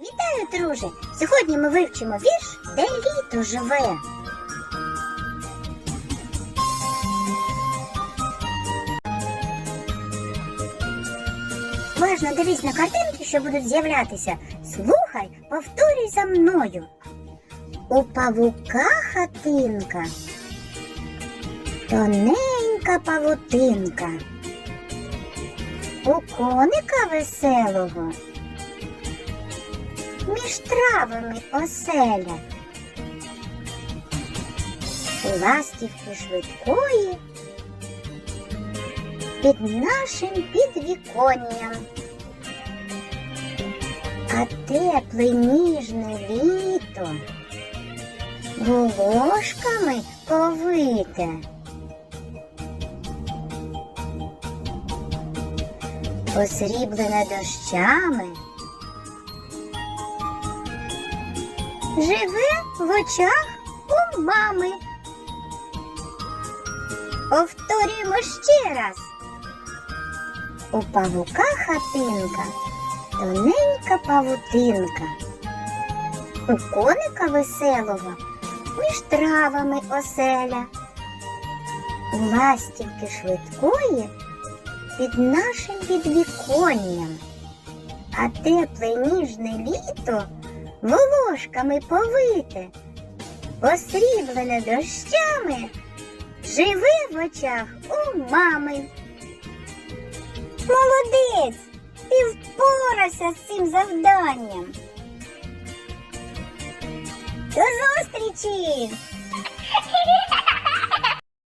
Вітаю, друже! Сьогодні ми вивчимо вірш, де літо живе. Уважно дивись на картинки, що будуть з'являтися. Слухай, повторюй за мною. У павука хатинка, тоненька павутинка. У коника веселого між травами оселя. У ластівки швидкої під нашим підвіконням. А тепле ніжне літо волошками повите. Посріблене дощами. Живе в очах у мами. Повторюємо ще раз. У павука хатинка, тоненька павутинка. У коника веселого між травами оселя. У ластівки швидкої під нашим підвіконням. А тепле ніжне літо волошками повите, посріблене дощами, живе в очах у мами. Молодець! Ти впорався з цим завданням. До зустрічі!